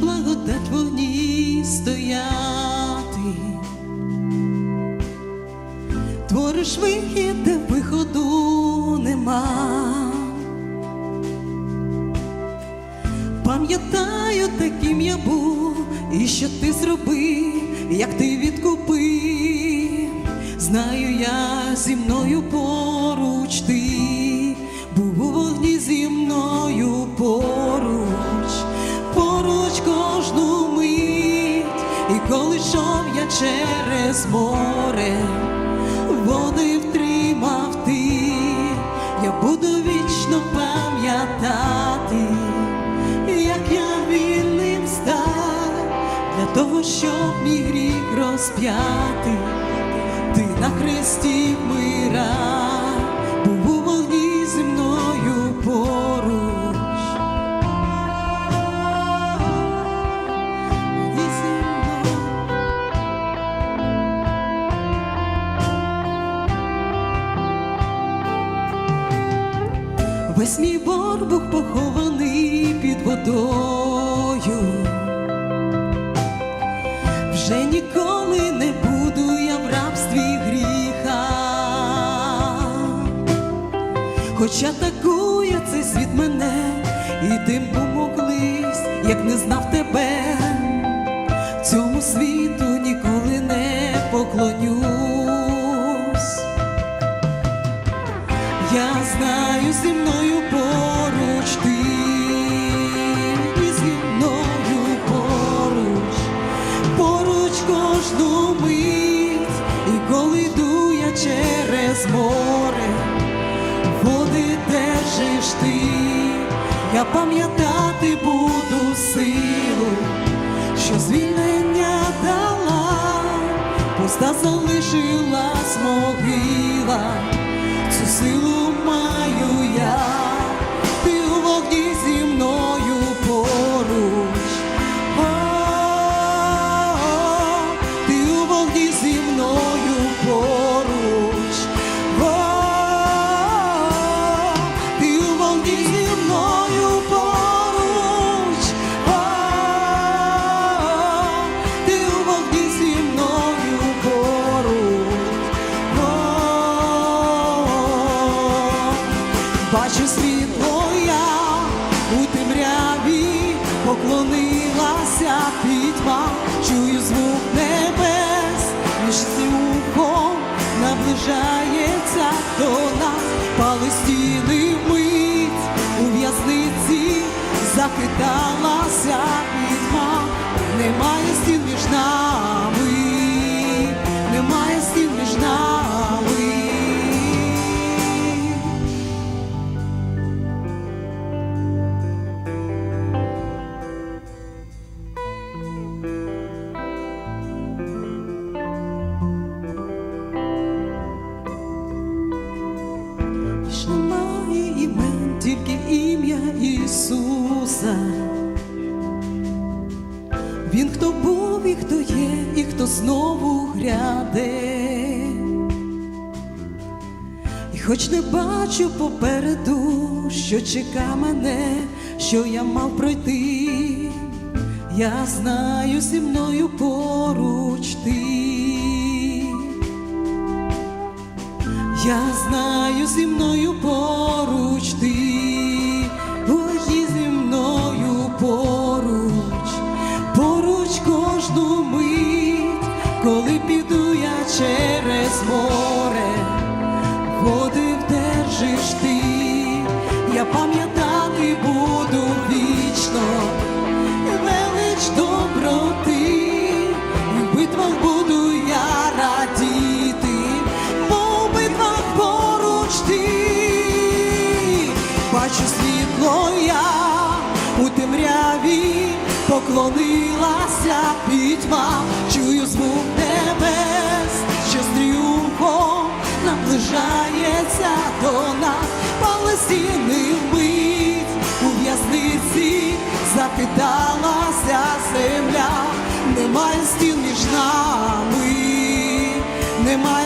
благодать вогні стояти, твориш вихід, де виходу нема. Пам'ятаю, таким я був, і що ти зробив, як ти відкупив. Знаю я зі мною поруч ти був у вогні зі мною і коли йшов я через море, води втримав ти, я буду вічно пам'ятати як я вільним став для того, щоб мій гріх розп'яти, ти на хресті мира, Весь мій борг був похований під водою. Вже ніколи не буду я в рабстві гріха. Хоча атакує цей світ мене, і тим помоглись, як не знав тебе. Цьому світу ніколи не поклонюсь. Я знаю через море, води держиш ти, я пам'ятати буду силу, що звільнення дала, пуста залишилась могила. Цю силу Бачу світло я у темряві поклонилася пітьма, чую звук небес, між ухом наближається до нас, пали мить у в'язниці захиталася пітьма, немає стін між нами, немає стін Ісуса. Він хто був і хто є, і хто знову гряде. І хоч не бачу попереду, що чека мене, що я мав пройти, я знаю зі мною поруч ти. Я знаю зі мною поруч ти, коли піду я через море, води вдержиш ти, я пам'ятати буду вічно, велич доброти, в битвах буду я радіти, бо в битвах поруч ти, бачу світло я у темряві поклонилася пітьма, захиталася земля, немає стін між нами, немає.